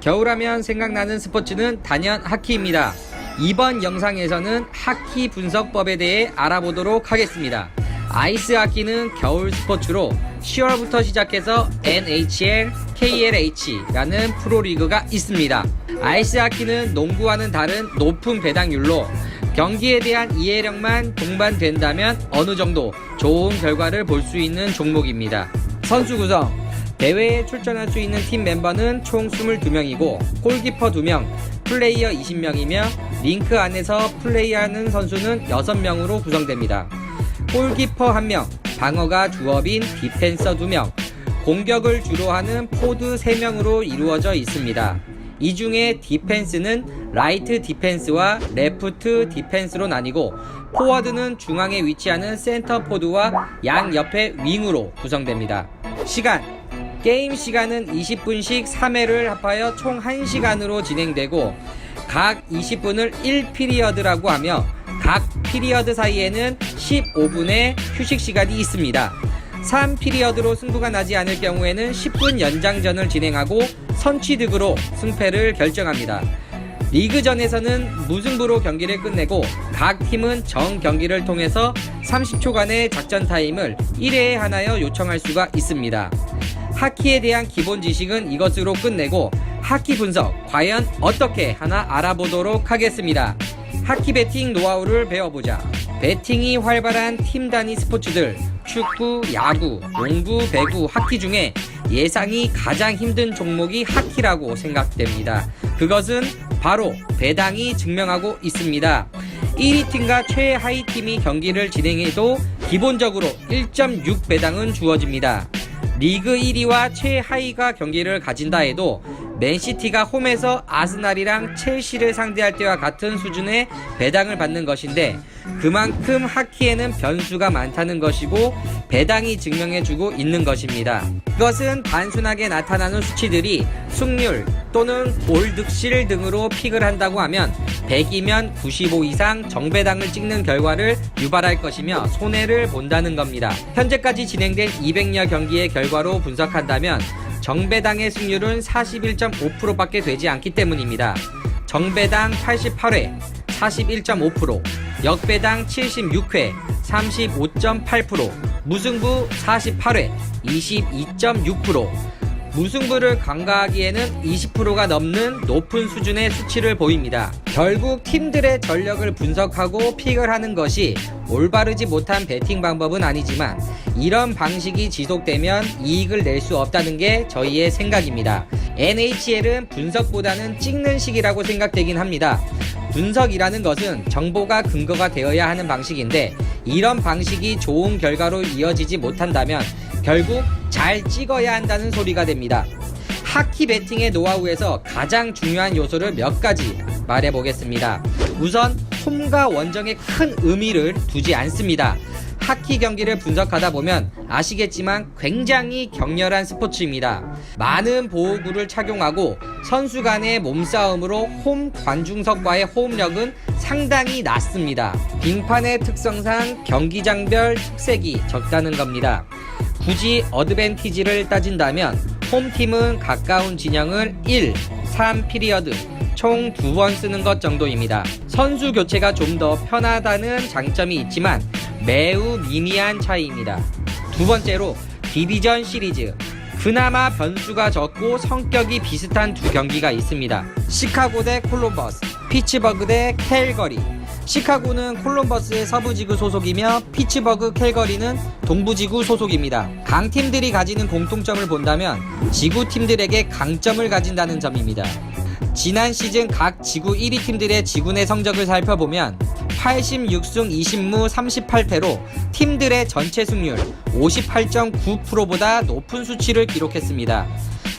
겨울하면 생각나는 스포츠는 단연 하키입니다. 이번 영상에서는 하키 분석법에 대해 알아보도록 하겠습니다. 아이스 하키는 겨울 스포츠로 10월부터 시작해서 NHL, KLH라는 프로리그가 있습니다. 아이스 하키는 농구와는 다른 높은 배당률로 경기에 대한 이해력만 동반된다면 어느 정도 좋은 결과를 볼 수 있는 종목입니다. 선수 구성 대회에 출전할 수 있는 팀 멤버는 총 22명이고 골키퍼 2명, 플레이어 20명이며 링크 안에서 플레이하는 선수는 6명으로 구성됩니다. 골키퍼 1명, 방어가 주업인 디펜서 2명, 공격을 주로 하는 포드 3명으로 이루어져 있습니다. 이 중에 디펜스는 라이트 디펜스와 레프트 디펜스로 나뉘고 포워드는 중앙에 위치하는 센터 포드와 양 옆에 윙으로 구성됩니다. 시간 게임 시간은 20분씩 3회를 합하여 총 1시간으로 진행되고 각 20분을 1피리어드라고 하며 각 피리어드 사이에는 15분의 휴식 시간이 있습니다. 3피리어드로 승부가 나지 않을 경우에는 10분 연장전을 진행하고 선취득으로 승패를 결정합니다. 리그전에서는 무승부로 경기를 끝내고 각 팀은 정 경기를 통해서 30초간의 작전 타임을 1회에 하나여 요청할 수가 있습니다. 하키에 대한 기본 지식은 이것으로 끝내고 하키 분석 과연 어떻게 하나 알아보도록 하겠습니다. 하키 배팅 노하우를 배워보자. 배팅이 활발한 팀 단위 스포츠들 축구, 야구, 농구, 배구, 하키 중에 예상이 가장 힘든 종목이 하키라고 생각됩니다. 그것은 바로 배당이 증명하고 있습니다. 1위 팀과 최하위 팀이 경기를 진행해도 기본적으로 1.6 배당은 주어집니다. 리그 1위와 최하위가 경기를 가진다 해도 맨시티가 홈에서 아스날이랑 첼시를 상대할 때와 같은 수준의 배당을 받는 것인데 그만큼 하키에는 변수가 많다는 것이고 배당이 증명해주고 있는 것입니다. 이것은 단순하게 나타나는 수치들이 승률 또는 골 득실 등으로 픽을 한다고 하면 100이면 95 이상 정배당을 찍는 결과를 유발할 것이며 손해를 본다는 겁니다. 현재까지 진행된 200여 경기의 결과로 분석한다면 정배당의 승률은 41.5%밖에 되지 않기 때문입니다. 정배당 88회 41.5%, 역배당 76회 35.8%, 무승부 48회 22.6%, 무승부를 간과하기에는 20%가 넘는 높은 수준의 수치를 보입니다. 결국 팀들의 전력을 분석하고 픽을 하는 것이 올바르지 못한 배팅 방법은 아니지만 이런 방식이 지속되면 이익을 낼 수 없다는 게 저희의 생각입니다. NHL은 분석보다는 찍는 식이라고 생각되긴 합니다. 분석이라는 것은 정보가 근거가 되어야 하는 방식인데 이런 방식이 좋은 결과로 이어지지 못한다면 결국 잘 찍어야 한다는 소리가 됩니다. 하키 배팅의 노하우에서 가장 중요한 요소를 몇 가지 말해 보겠습니다. 우선 홈과 원정에 큰 의미를 두지 않습니다. 하키 경기를 분석하다 보면 아시겠지만 굉장히 격렬한 스포츠입니다. 많은 보호구를 착용하고 선수 간의 몸싸움으로 홈 관중석과의 호흡력은 상당히 낮습니다. 빙판의 특성상 경기장별 특색이 적다는 겁니다. 굳이 어드밴티지를 따진다면 홈팀은 가까운 진영을 1, 3 피리어드 총 두 번 쓰는 것 정도입니다. 선수 교체가 좀 더 편하다는 장점이 있지만 매우 미미한 차이입니다. 두 번째로 디비전 시리즈. 그나마 변수가 적고 성격이 비슷한 두 경기가 있습니다. 시카고 대 콜럼버스, 피츠버그 대 캘거리. 시카고는 콜럼버스의 서부지구 소속이며 피츠버그 캘거리는 동부지구 소속입니다. 강팀들이 가지는 공통점을 본다면 지구팀들에게 강점을 가진다는 점입니다. 지난 시즌 각 지구 1위 팀들의 지구 내 성적을 살펴보면 86승 20무 38패로 팀들의 전체 승률 58.9%보다 높은 수치를 기록했습니다.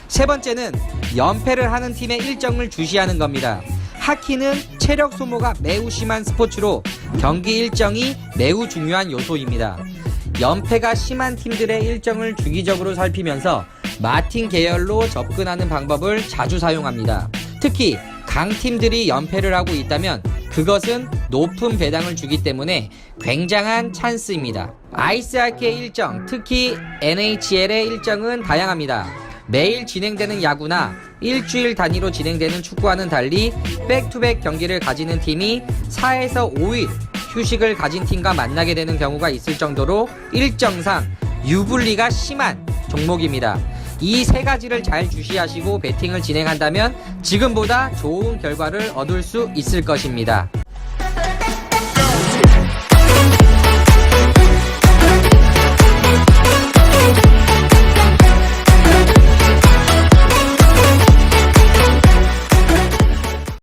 세 번째는 연패를 하는 팀의 일정을 주시하는 겁니다. 하키는 체력 소모가 매우 심한 스포츠로 경기 일정이 매우 중요한 요소입니다. 연패가 심한 팀들의 일정을 주기적으로 살피면서 마틴 계열로 접근하는 방법을 자주 사용합니다. 특히 강팀들이 연패를 하고 있다면 그것은 높은 배당을 주기 때문에 굉장한 찬스입니다. 아이스하키의 일정, 특히 NHL의 일정은 다양합니다. 매일 진행되는 야구나 일주일 단위로 진행되는 축구와는 달리 백투백 경기를 가지는 팀이 4에서 5일 휴식을 가진 팀과 만나게 되는 경우가 있을 정도로 일정상 유불리가 심한 종목입니다. 이 세 가지를 잘 주시하시고 배팅을 진행한다면 지금보다 좋은 결과를 얻을 수 있을 것입니다.